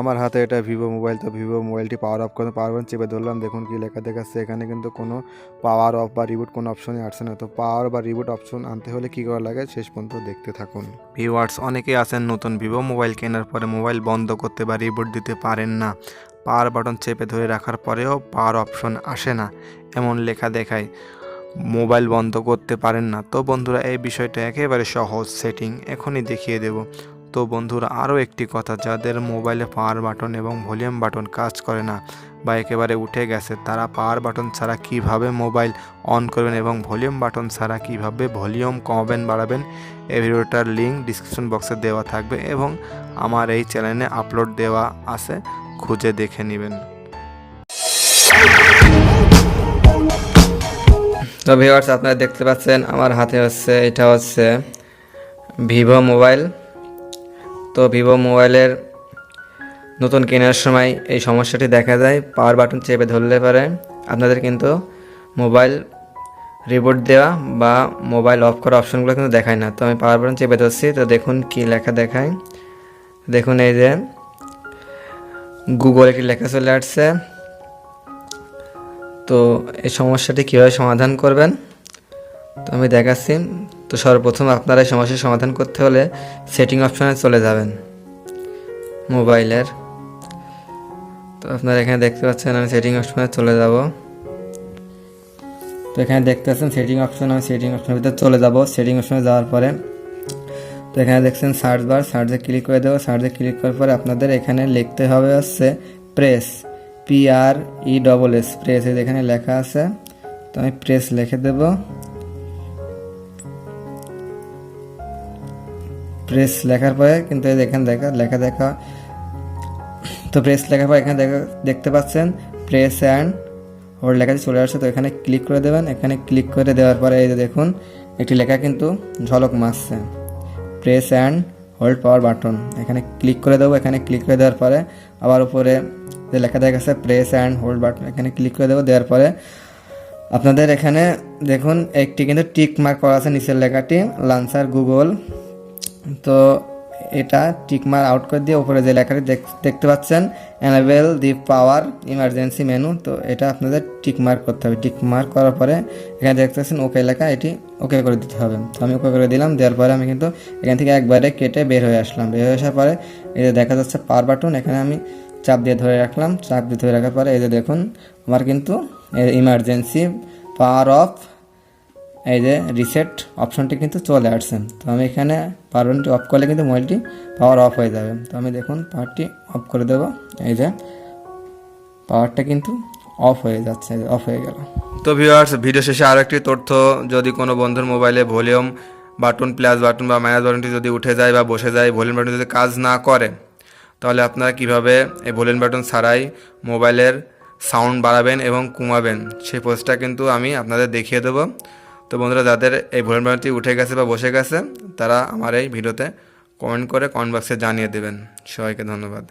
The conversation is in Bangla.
আমার হাতে এটা ভিভো মোবাইল তো ভিভো মোবাইলটি পাওয়ার অফ করতে পাওয়ার চেপে ধরলাম, দেখুন কি লেখা দেখাচ্ছে। এখানে কিন্তু কোনো পাওয়ার অফ বা রিবুট কোনো অপশনই আসছে না। তো পাওয়ার বা রিবুট অপশন আনতে হলে কী করা লাগে? শেষ পর্যন্ত দেখতে থাকুন। ভিউয়ার্স অনেকেই আছেন নতুন ভিভো মোবাইল কেনার পরে মোবাইল বন্ধ করতে বা রিবুট দিতে পারেন না। পাওয়ার বাটন চেপে ধরে রাখার পরেও পাওয়ার অপশন আসে না, এমন লেখা দেখায়। মোবাইল বন্ধ করতে পারেন না। তো বন্ধুরা, এই বিষয়টা একেবারে সহজ সেটিং এখনই দেখিয়ে দেব। তো বন্ধুরা, আরও একটি কথা, যাদের মোবাইলে পাওয়ার বাটন এবং ভলিউম বাটন কাজ করে না বা একেবারে উঠে গেছে, তারা পাওয়ার বাটন ছাড়া কীভাবে মোবাইল অন করবেন এবং ভলিউম বাটন ছাড়া কীভাবে ভলিউম কমাবেন, বাড়াবেন এই ভিডিওটার লিঙ্ক ডিসক্রিপশন বক্সে দেওয়া থাকবে এবং আমার এই চ্যানেলে আপলোড দেওয়া আছে, খুঁজে দেখে নেবেন। তো ভিউয়ার্স, আপনারা দেখতে পাচ্ছেন, আমার হাতে হচ্ছে, এটা হচ্ছে ভিভো মোবাইল। তো ভিভো মোবাইলের নতুন কেনার সময় এই সমস্যাটি দেখা যায়। পাওয়ার বাটন চেপে ধরলে পারে আপনাদের কিন্তু মোবাইল রিবোট দেওয়া বা মোবাইল অফ করা অপশনগুলো কিন্তু দেখায় না। তো আমি পাওয়ার বাটন চেপে ধরছি, তো দেখুন কি লেখা দেখায়। দেখুন এই যে গুগল একটি লেখা চলে আসছে। তো এই সমস্যাটি কীভাবে সমাধান করবেন? তো আমি দেখাচ্ছি। তো সর্বপ্রথম আপনারা এই সমস্যার সমাধান করতে হলে সেটিং অপশনে চলে যাবেন। মোবাইলের। তো আপনারা এখানে দেখতে পাচ্ছেন আমি সেটিং অপশনে চলে যাব। তো এখানে দেখতে পাচ্ছেন সেটিং অপশন আমি সেটিং অপশনের ভিতরে চলে যাব। সেটিং অপশনে যাওয়ার পরে তো এখানে দেখছেন সার্চ বার সার্চে ক্লিক করে দেবো। সার্চে ক্লিক করার পরে আপনাদের এখানে লিখতে হবে হচ্ছে press P R E double S press এখানে লেখা আছে, তো আমি প্রেস লিখে দেব। প্রেস লেখার পরে কিন্তু এখানে দেখা, লেখা দেখা। তো প্রেস লেখার পর এখানে দেখা, দেখতে পাচ্ছেন প্রেস অ্যান্ড ওর লেখাটি চলে আসছে। তো এখানে ক্লিক করে দেবেন। এখানে ক্লিক করে দেওয়ার পরে এই যে দেখুন, একটি লেখা কিন্তু ঝলক মারছে। Press and hold power button এখানে ক্লিক করে দেবো। এখানে ক্লিক করে দেওয়ার পরে আবার উপরে যে লেখা দেখা গেছে প্রেস অ্যান্ড হোল্ড বাটন এখানে ক্লিক করে দেবো। দেওয়ার পরে আপনাদের এখানে দেখুন, একটি কিন্তু টিক মার্ক করা আছে নিচের লেখাটি। লান্সার গুগল তো এটা টিকমার আউট করে দিয়ে উপরে যে লেখাটি দেখতে পাচ্ছেন Annabelle the power emergency menu তো এটা আপনাদের টিক মার্ক করতে হবে। টিক মার্ক করার পরে এখানে দেখতে পাচ্ছেন ওকে লেখা, এটি ওকে করে দিতে হবে। তো আমি ওকে করে দিলাম, দেওয়ার পরে আমি কিন্তু এখান থেকে একবারে কেটে বের হয়ে আসলাম। বের হয়ে আসার পরে এই যে দেখা যাচ্ছে পাওয়ার বাটন এখানে আমি চাপ দিয়ে ধরে রাখলাম। চাপ দিয়ে ধরে রাখার পরে এই যে দেখুন, আমার কিন্তু ইমার্জেন্সি পাওয়ার অফ এই যে রিসেট অপশনটি কিন্তু চলে আসছে। তো আমি এখানে পাওয়ারটি অফ করলে কিন্তু মোবাইলটি পাওয়ার অফ হয়ে যাবে। তো আমি দেখুন পাওয়ারটি অফ করে দেবো। এই যে পাওয়ারটা কিন্তু অফ হয়ে যাচ্ছে অফ হয়ে গেল। তো ভিউয়ার্স ভিডিও শেষে আরও একটি তথ্য। যদি কোনো বন্ধুর মোবাইলে ভলিউম বাটন প্লাস বাটন বা মাইনাস বাটনটি যদি উঠে যায় বা বসে যায় ভলিউম বাটন যদি কাজ না করে, তাহলে আপনারা কীভাবে এই ভলিউম বাটন ছাড়াই মোবাইলের সাউন্ড বাড়াবেন এবং কমাবেন? সেই পোস্টটা কিন্তু আমি আপনাদের দেখিয়ে দেবো। তো বন্ধুরা, যাদের এই ভুলের ভ্রান্তি উঠে গেছে বা বসে গেছে, তারা আমার এই ভিডিওতে কমেন্ট করে কমেন্ট বক্সে জানিয়ে দেবেন। সবাইকে ধন্যবাদ।